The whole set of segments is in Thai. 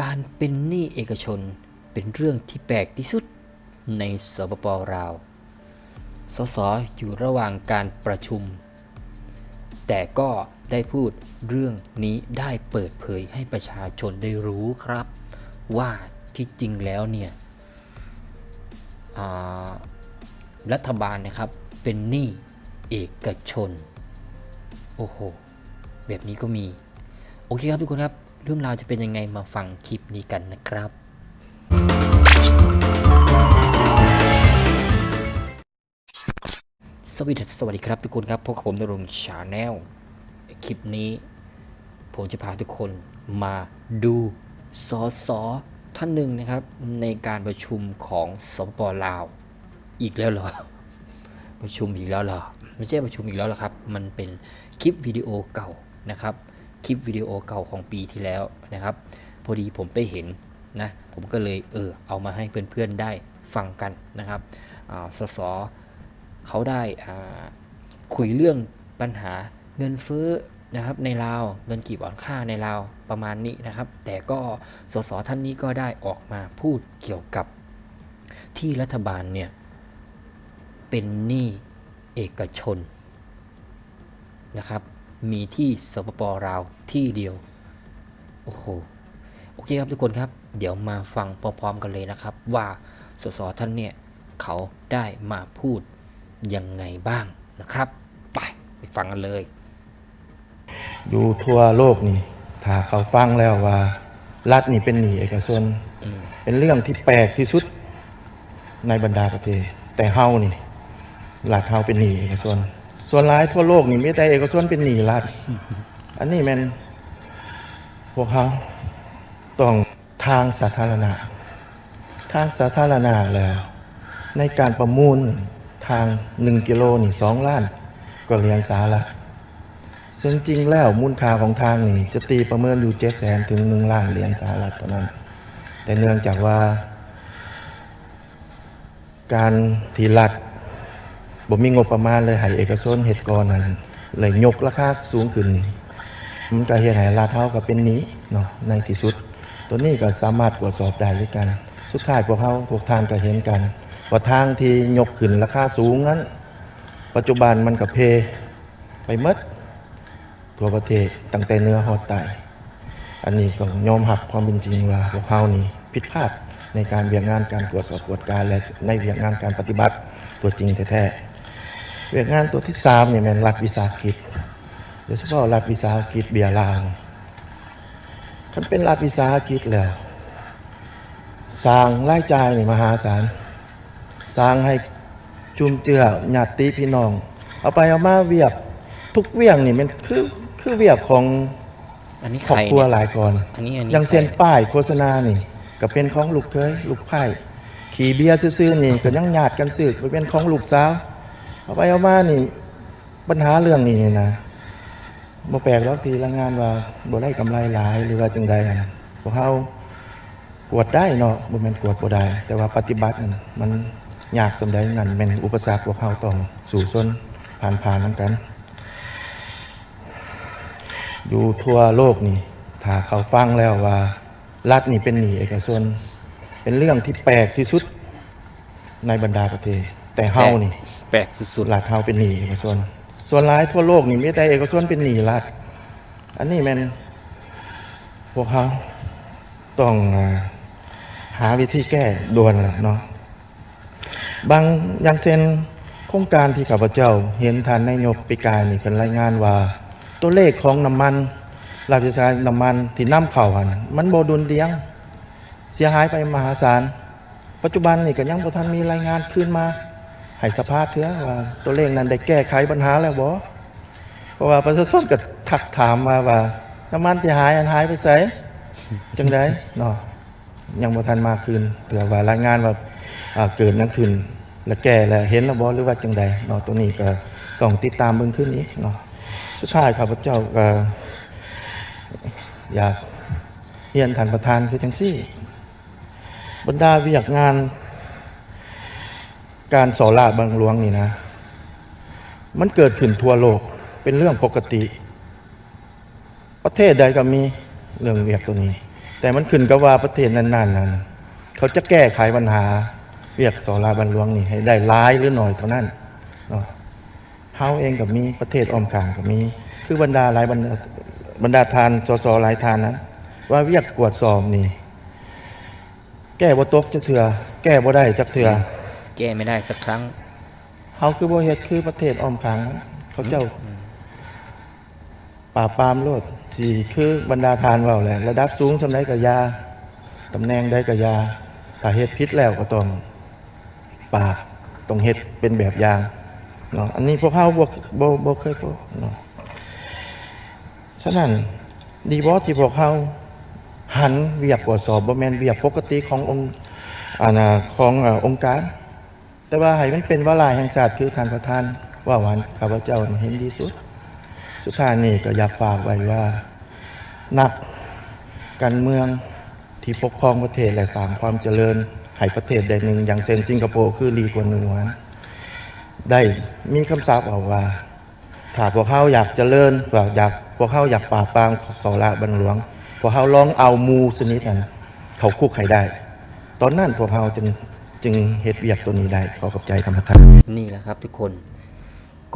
การเป็นหนี้เอกชนเป็นเรื่องที่แปลกที่สุดในสปปลาว สสอยู่ระหว่างการประชุม แต่ก็ได้พูดเรื่องนี้ได้เปิดเผยให้ประชาชนได้รู้ครับ ว่าที่จริงแล้วเนี่ยรัฐบาลนะครับเป็นหนี้เอกชน โอ้โห แบบนี้ก็มี โอเคครับทุกคนครับ เรื่องราวจะเป็นยังไงมาฟังคลิปนี้กันนะครับ สวัสดีสวัสดีครับทุกคนครับพบกับผมนรงชาแนลคลิปนี้ ผมจะพาทุกคนมาดูสอสอท่านหนึ่งนะครับ ในการประชุมของสปปลาว อีกแล้วเหรอ ประชุมอีกแล้วเหรอ ไม่ใช่ประชุมอีกแล้วหรอครับ มันเป็นคลิปวิดีโอเก่านะครับ คลิปวิดีโอเก่าของปีที่แล้วนะครับ พอดีผมไปเห็นนะผมก็เลยเออเอามาให้เพื่อนๆได้ฟังกันนะครับสสเขาได้คุยเรื่องปัญหาเงินเฟ้อนะครับในลาวเงินกีบอ่อนค่าในลาวประมาณนี้นะครับ แต่ก็สสท่านนี้ก็ได้ออกมาพูดเกี่ยวกับที่รัฐบาลเนี่ยเป็นหนี้เอกชนนะครับ มีที่สปปลาวที่เดียว โอ้โห โอเคครับทุกคนครับ เดี๋ยวมาฟังพร้อมๆกันเลยนะครับ ว่าสสท่านเนี่ยเขาได้มาพูดยังไงบ้างนะครับ ไปไปฟังกันเลย อยู่ทั่วโลกนี่ ถ้าเขาฟังแล้วว่า รัฐนี่เป็นหนี้เอกชนอืมเป็นเรื่องที่แปลกที่สุดในบรรดาประเทศ แต่เฮานี่รัฐเฮาเป็นหนี้เอกชน ส่วนหลายทั่วโลกนี่มีแต่เอกชนเป็นหนี้รัฐอันนี้แมันพวกเขาต้องทางสาธารณะ ทางสาธารณะแล้ว ในการประมูลทางหนึ่งกิโลนี่สองล้าน ก็เรียนสาระซึ่งจริงแล้วมูลค่าของทางนี่จะตีประเมินอยู่เจ็ดแสนถึงหนึ่งล้านเหรียญสหรัฐเท่านั้น แต่เนื่องจากว่า การที่รัฐ บ่มีงบประมาณเลยให้เอกชนเฮ็ดก่อนนั้นเลยยกราคาสูงขึ้น มันก็เฮ็ดให้รัฐเฮาก็เป็นนี้เนาะในที่สุด ตัวนี้ก็สามารถตรวจสอบได้ด้วยกัน สุดท้ายพวกเฮาพวกทานก็เห็นกันว่าทางที่ยกขึ้นราคาสูงนั้น ปัจจุบันมันก็เพไปมดทั่วประเทศตั้งแต่เนื้อฮอดใต้อันนี้ก็ยอมรับความเป็นจริงว่าพวกเขานี่ผิดพลาดในการเวียกงานการตรวจสอบตรวจการและในเวียกงานการปฏิบัติตัวจริงแท้ๆ เวียกงานตัวที่สามเนี่ยแม่นรัฐวิสาหกิจโดยเฉพาะรัฐวิสาหกิจเบียร์ลาวมันเป็นรัฐวิสาหกิจแล้วสร้างรายจ่ายนี่มหาศาลสร้างให้จุมเจือญาติพี่น้อง เอาไปเอามาเวียกทุกเวียงนี่มันคือคือเวียกของอันนี้คใครอบรครัวเนี่ยหลายก่อนอันนี้อันนี้อย่างใครเส้นป้ายโฆษณานี่ก็เป็นของลูกเคยลูกไผ่ขี่เบียร์ซื่อๆนี่ก็ยังญาติกันซื้อไปเป็นของลูกสาว เอาไปเอามานี่ ปัญหาเรื่องนี้นี่นะบ่แปลกหรอกที่รายงานว่าบ่ได้กำไรหลายหรือว่าจังใดอะนะพวกเฮากวดได้เนาะบ่แม่นกวดบ่ได้ แต่ว่าปฏิบัติมันยากสำใดนั่นเป็นอุปสรรคพวกเฮาต้องสู่ซนผ่านผ่านๆนํกัน อยู่ทั่วโลกนี่ถ้าเขาฟังแล้วว่า รัฐนี่เป็นหนี้เอกชนเป็นเรื่องที่แปลกที่สุดในบรรดาประเทศ แต่เฮานี่แปลกสุดรัฐเฮาเป็นหนี้เอกชนส่วนหลายทั่วโลกนี่มีแต่เอกชนเป็นหนี้รัฐอันนี้แมันพวกเขาต้องอ่าหาวิธีแก้ด่วนแหละเนาะบางอย่างเช่นโครงการที่ข้าพเจ้าเห็นท่านนายกปีกายนี่เป็นรายงานว่า ตัวเลขของน้ำมันราชการน้ำมันที่น้ำเข่าหันมันโบดุลเดียง เสียหายไปมหาศาล ปัจจุบันนี่ก็ยังบ่ทันมีรายงานขึ้นมา ให้สภาพเถือว่าตัวเลขนั้นได้แก้ไขปัญหาแล้วบ่เพราะว่าประชาชนก็ทักถามมาว่า น้ำมันที่หายอันหายไปไสจังไดเนาะยังบ่ทันมาคืนเถือว่ารายงานว่าเกิดนั้นขึ้นแล้วแก้แล้วเห็นแล้วบ่หรือว่าจังใดเนาะตัวนี้ก็ต้องติดตามเบิ่งขึ้นอีกเนาะสุดท้ายข้าพเจ้าก็อยากเรียนท่านประธานคือจังซี่ บรรดาเวียกงาน การสอลาบางหลวงนี่นะ มันเกิดขึ้นทั่วโลกเป็นเรื่องปกติ ประเทศใดก็มีเรื่องเวียกตัวนี้ แต่มันขึ้นกับว่าประเทศนั้นๆนั้นเขาจะแก้ไขปัญหาเรียกสอราบันหลวงนี่ให้ได้ร้ายหรือหน่อยเท่านั้นเฮาเองกับมีประเทศออมข้างกับมี คือบรรดาหลายบรรดาบรรดาทานสสหลายทานนะว่าเวียกกวดสอบนี่ แก้บ่ตกจักเถื่อ แก้บ่ได้จักเถื่อ แก้ไม่ได้สักครั้งเฮาคือบ่เฮ็ดคือประเทศอ้อมข้างนั้นเขาเจ้าป่าบปรามโลดสิคือบรรดาทานเว้าแหละระดับสูงสำาใดก็ยาตำแหน่งใดก็ยาถ้าเฮ็ดผิดแล้วก็ต้องปราบต้องเฮ็ดเป็นแบบอย่างเนาะอันนี้พวกเฮาบ่บ่บ่เคยพบเนาะฉะนั้นดีบ่ที่พวกเฮาหันเวียกตรวจสอบบ่แม่นเวียกปกติขององค์อาณาของเอ่อองค์การ แต่ว่าให้มันเป็นวาลายแห่งชาติคือทานประธาน ว่าหวานข้าพเจ้าเห็นดีสุด สุดท้ายนี่ก็อยากฝากไว้ว่า นักการเมืองที่ปกครองประเทศและสร้างความเจริญให้ประเทศใดหนึ่งอย่างเช่นสิงคโปร์คือลีกวนหนึ่งวันได้มีคำสาปเอาว่าถ้าพวกเขาอยากเจริญว่าอยากพวกเขาอยากปราบปรามสอระบันหลวงพวกเขาลองเอามูสนิทนั้นเขาคุกให้ได้ ตอนนั้นพวกเขาจึง จึงเฮ็ดเวียกตัวนี้ได้ขอขอบใจธรรมทานนี่แหละครับทุกคน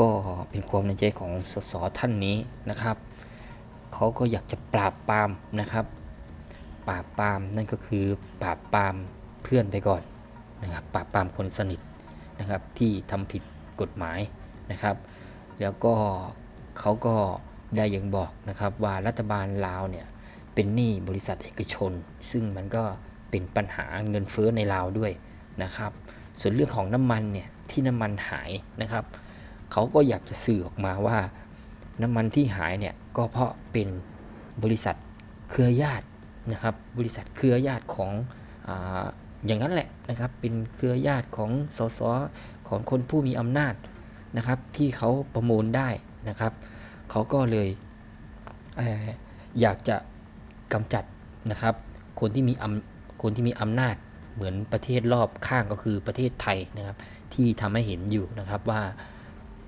ก็เป็นความในใจของสสท่านนี้นะครับเขาก็อยากจะปราบปรามนะครับ ปราบปรามนั่นก็คือปราบปรามเพื่อนไปก่อนนะครับปราบปรามคนสนิทนะครับที่ทำผิดกฎหมายนะครับ แล้วก็เขาก็ได้ยังบอกนะครับว่ารัฐบาลลาวเนี่ยเป็นหนี้บริษัทเอกชน ซึ่งมันก็เป็นปัญหาเงินเฟ้อในลาวด้วย นะครับ ส่วนเรื่องของน้ำมันเนี่ยที่น้ำมันหายนะครับเขาก็อยากจะสื่อออกมาว่า น้ำมันที่หายเนี่ยก็เพราะเป็นบริษัทเครือญาตินะครับ บริษัทเครือญาติของออย่างนั้นแหละนะครับ เป็นเครือญาติของสสของคนผู้มีอำนาจนะครับที่เขาประมูลได้นะครับเขาก็เลยเออยากจะกำจัดนะครับ คนที่มีอำคนที่มีอำนาจ เหมือนประเทศรอบข้างก็คือประเทศไทยนะครับ ที่ทำให้เห็นอยู่นะครับว่า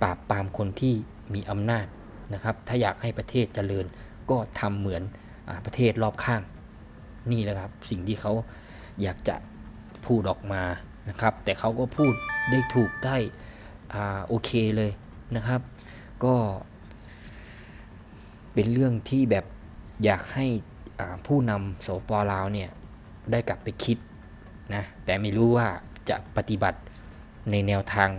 ปราบปรามคนที่มีอำนาจนะครับ ถ้าอยากให้ประเทศเจริญก็ทำเหมือนอประเทศรอบข้าง นี่แหละครับ สิ่งที่เขาอยากจะพูดออกมานะครับ แต่เขาก็พูดได้ถูกได้อ่าโอเคเลยนะครับ ก็เป็นเรื่องที่แบบอยากให้ผู้นำสปลาวเนี่ยได้กลับไปคิด นะแต่ไม่รู้ว่าจะปฏิบัติในแนวทาง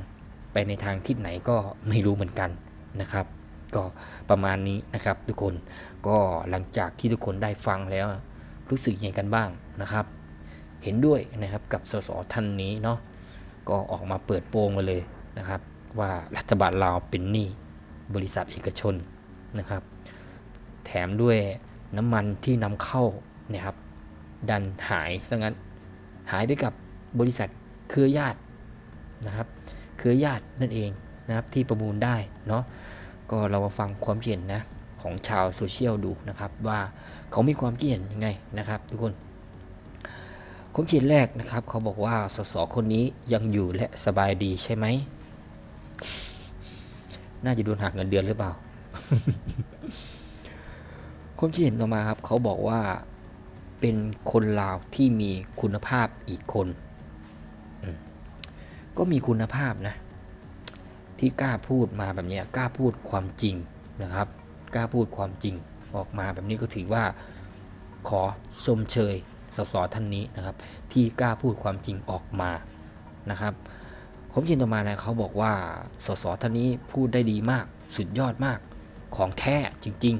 ไปในทางทิศไหนก็ไม่รู้เหมือนกันนะครับ ก็ประมาณนี้นะครับ ทุกคนก็หลังจากที่ทุกคนได้ฟังแล้ว รู้สึกยังไงกันบ้างนะครับ เห็นด้วยนะครับกับสสท่านนี้เนาะก็ออกมาเปิดโปงมาเลยนะครับ ว่ารัฐบาลลาวเป็นหนี้บริษัทเอกชนนะครับ แถมด้วยน้ำมันที่นำเข้านี่ยครับดันหายซะงั้น หายไปกับบริษัทเครือญาตินะครับ เครือญาตินั่นเองนะครับที่ประมูลได้เนาะก็เรามาฟังความคิดเห็นนะของชาวโซเชียลดูนะครับว่าเขามีความคิดเห็นยังไงนะครับ ทุกคนความคิดเห็นแรกนะครับ เขาบอกว่าสสคนนี้ยังอยู่และสบายดีใช่ไหมน่าจะโดนหักเงินเดือนหรือเปล่าความคิดเห็นต่อมาครับ เขาบอกว่า เป็นคนลาวที่มีคุณภาพอีกคน ก็มีคุณภาพนะ ที่กล้าพูดมาแบบนี้กล้าพูดความจริงนะครับ กล้าพูดความจริงออกมาแบบนี้ก็ถือว่าขอชมเชยสสท่านนี้นะครับ ที่กล้าพูดความจริงออกมานะครับ ผมยินต่อมานะเขาบอกว่าสสท่านนี้พูดได้ดีมากสุดยอดมากของแท้จริง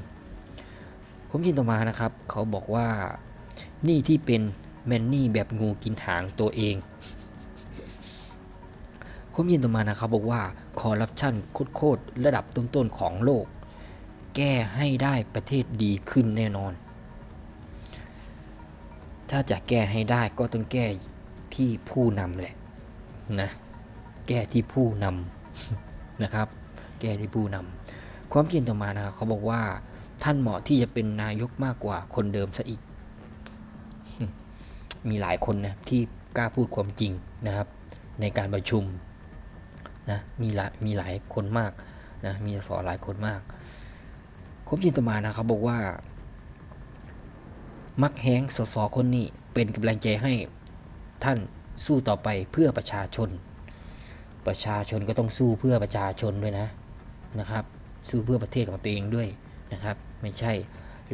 ๆ ผมยินต่อมานะครับ เขาบอกว่า นี่ที่เป็นแมนนี่แบบงูกินหางตัวเองผมยินต่อมานะครับบอกว่าคอร์รัปชันโคตรระดับต้นๆของโลก แก้ให้ได้ประเทศดีขึ้นแน่นอน ถ้าจะแก้ให้ได้ก็ต้องแก้ที่ผู้นำแหละนะแก้ที่ผู้นำนะครับ แก้ที่ผู้นำความคิดเห็นต่อมานะครับเขาบอกว่าท่านเหมาะที่จะเป็นนายกมากกว่าคนเดิมซะอีก มีหลายคนนะที่กล้าพูดความจริงนะครับ ในการประชุมนะมีหลายมีหลายคนมากนะมีสอหลายคนมากความจริงต่อมานะเขาบอกว่า มักแห้งสสคนนี้เป็นกำลังใจให้ท่านสู้ต่อไปเพื่อประชาชน ประชาชนก็ต้องสู้เพื่อประชาชนด้วยนะนะครับ สู้เพื่อประเทศของตัวเองด้วยนะครับ ไม่ใช่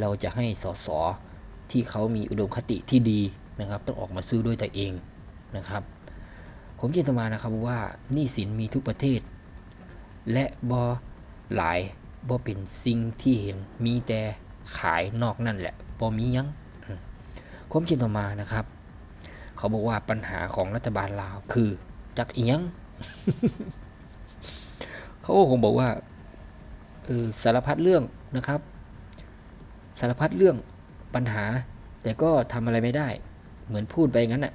เราจะให้สสที่เขามีอุดมคติที่ดี นะครับ ต้องออกมาสู้อด้วยตัวเองนะครับ ผมคิดมานะครับว่านี้สินมีทุกประเทศ และบอหลายบอเป็นสิ่งที่เห็นมีแต่ขายนอกนั่นแหละบอมียังผมคิดต่อมานะครับ เขาบอกว่าปัญหาของรัฐบาลลาวคือจักเอียงเขาก็คงบอกว่าเออสารพัดเรื่องนะครับ สารพัดเรื่องปัญหา แต่ก็ทำอะไรไม่ได้ เหมือนพูดไปงั้นน่ะ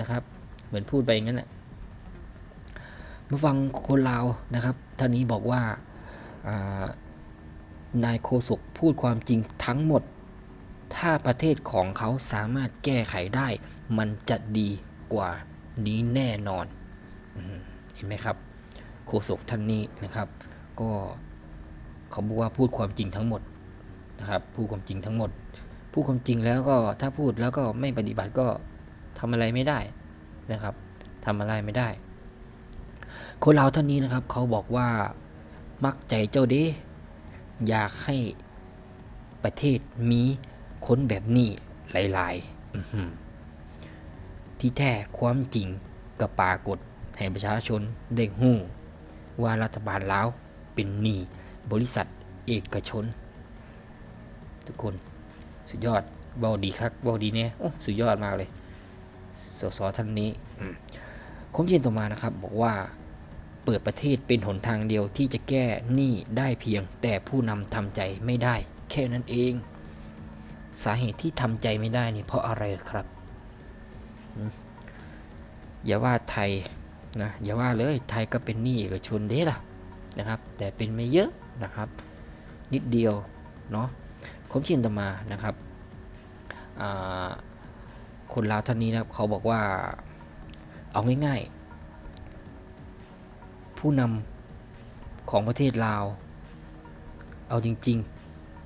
นะครับ เหมือนพูดไปงั้นน่ะมาฟังคนลาวนะครับท่านนี้บอกว่าานายโคศกพูดความจริงทั้งหมด ถ้าประเทศของเขาสามารถแก้ไขได้ มันจะดีกว่านี้แน่นอนเห็นไหมครับโฆษกท่านนี้นะครับ ก็เขาบอกว่าพูดความจริงทั้งหมดนะครับ พูดความจริงทั้งหมด พูดความจริงแล้วก็ถ้าพูดแล้วก็ไม่ปฏิบัติก็ทำอะไรไม่ได้นะครับทำอะไรไม่ได้ คนเราท่านนี้นะครับ เขาบอกว่ามักใจเจ้าเด้อยากให้ประเทศมีคนแบบนี้หลายๆที่แท้ความจริงกับปรากฏให้ประชาชนได้หู้ ว่ารัฐบาลลาวเป็นหนี้บริษัทเอกชน ทุกคน สุดยอดเบาดีครับเบาดีเนี่ยโอ้สุดยอดมากเลยสสท่านนี้อืมผมเย็นต่อมานะครับ บอกว่าเปิดประเทศเป็นหนทางเดียวที่จะแก้หนี้ได้เพียง แต่ผู้นำทำใจไม่ได้ แค่นั้นเอง สาเหตุที่ทำใจไม่ได้นี่เพราะอะไรครับอืมอย่าว่าไทยนะอย่าว่าเลยไทยก็เป็นหนี้เอกชนเด้ล่ะนะครับ แต่เป็นไม่เยอะนะครับ นิดเดียวเนาะ ผมเชินต่อมานะครับคนลาวท่านนี้นะครับเขาบอกว่าเอาง่ายๆ ผู้นำของประเทศลาว เอาจริง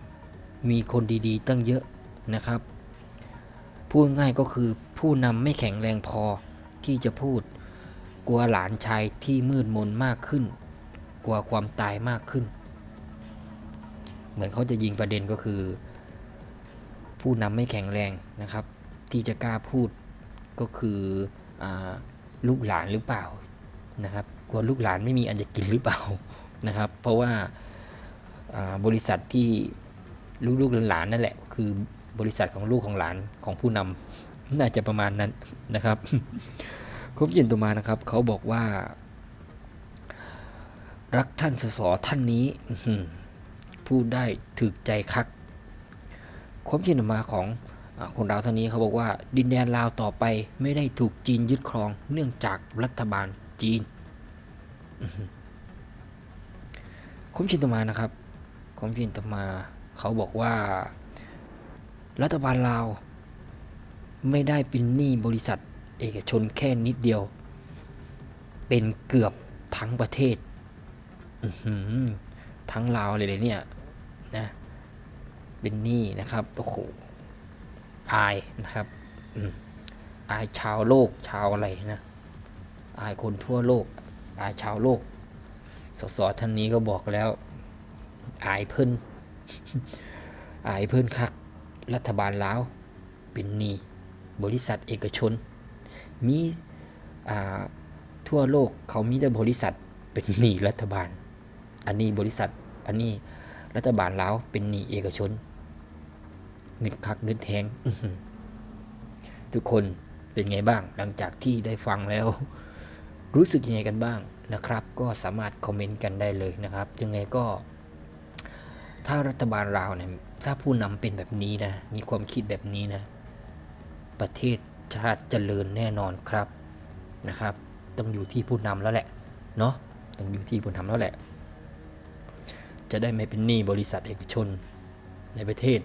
ๆ มีคนดีๆ ตั้งเยอะนะครับ พูดง่ายก็คือผู้นำไม่แข็งแรงพอที่จะพูดกลัวหลานชายที่มืดมนมากขึ้น กลัวความตายมากขึ้น เหมือนเขาจะยิงประเด็นก็คือ ผู้นำไม่แข็งแรงนะครับ ที่จะกล้าพูดก็คืออลูกหลานหรือเปล่านะครับกลัวลูกหลานไม่มีอันจะกินหรือเปล่านะครับ เพราะว่าบริษัทที่ลูกๆหลานนั่นแหละคือบริษัทของลูกของหลานของผู้นำน่าจะประมาณนั้นนะครับครบเย็นตัวมานะครับ เขาบอกว่า รักท่านสสท่านนี้ พูดได้ถึกใจคักความคิดออกมาของคนลาวท่านนี้เขาบอกว่า ดินแดนลาวต่อไปไม่ได้ถูกจีนยึดครองเนื่องจากรัฐบาลจีนข้อหือคมคิดต่อมานะครับความคิดต่อมา เขาบอกว่า รัฐบาลลาว ไม่ได้เป็นหนี้บริษัท เอกชนแค่นิดเดียว เป็นเกือบทั้งประเทศ ทั้งลาวเลยเลยเนี่ยนะเป็นหนี้นะครับโอ้โหอายนะครับอายชาวโลกชาวอะไรนะอายคนทั่วโลกอายชาวโลก สสท่านนี้ก็บอกแล้ว อายเพิ่นอายเพิ่นคัก รัฐบาลลาว เป็นหนี้บริษัทเอกชน มีอ่าทั่วโลกเขามีแต่บริษัทเป็นหนี้รัฐบาล อันนี้บริษัท อันนี้รัฐบาลลาวเป็นหนี้เอกชนเงินคักเงินแทงทุกคนเป็นไงบ้าง หลังจากที่ได้ฟังแล้ว รู้สึกยังไงกันบ้างนะครับ ก็สามารถคอมเมนต์กันได้เลยนะครับ ยังไงก็ ถ้ารัฐบาลลาวเนี่ยถ้าผู้นำเป็นแบบนี้นะ มีความคิดแบบนี้นะ ประเทศชาติเจริญแน่นอนครับนะครับ ต้องอยู่ที่ผู้นำแล้วแหละ เนาะต้องอยู่ที่ผู้นำแล้วแหละ จะได้ไม่เป็นหนี้บริษัทเอกชน ในประเทศ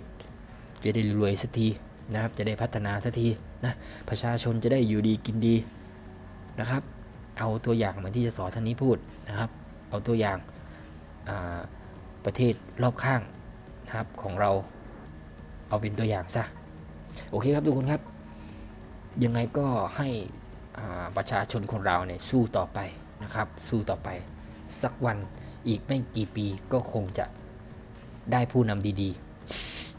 จะได้รวยสักทีนะครับ จะได้พัฒนาสักทีนะประชาชนจะได้อยู่ดีกินดีนะครับ เอาตัวอย่างเหมือนที่จะสอนท่านนี้พูดนะครับ เอาตัวอย่างาประเทศรอบข้างนะครับของเราเอาเป็นตัวอย่างซะโอเคครับทุกคนครับ ยังไงก็ให้ประชาชนคนเราเนี่ยสู้ต่อไปนะครับ สู้ต่อไปสักวัน อีกไม่กี่ปีก็คงจะได้ผู้นำดี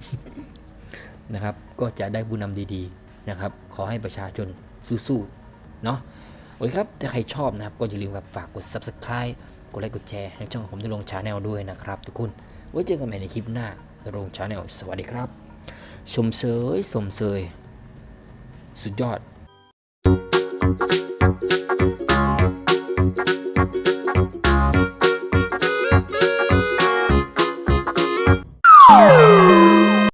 ๆนะครับ ก็จะได้ผู้นำดีๆนะครับ ขอให้ประชาชนสู้ๆเนาะโอเคครับถ้าใครชอบนะครับก็อย่าลืมครับฝากกด subscribe กดไลค์กดแชร์ให้ช่องผมจะลงชาแนลด้วยนะครับทุกคนไว้เจอกันใหม่ในคลิปหน้าจะลงชาแนลสวัสดีครับ ชมเชยสมเชยสุดยอด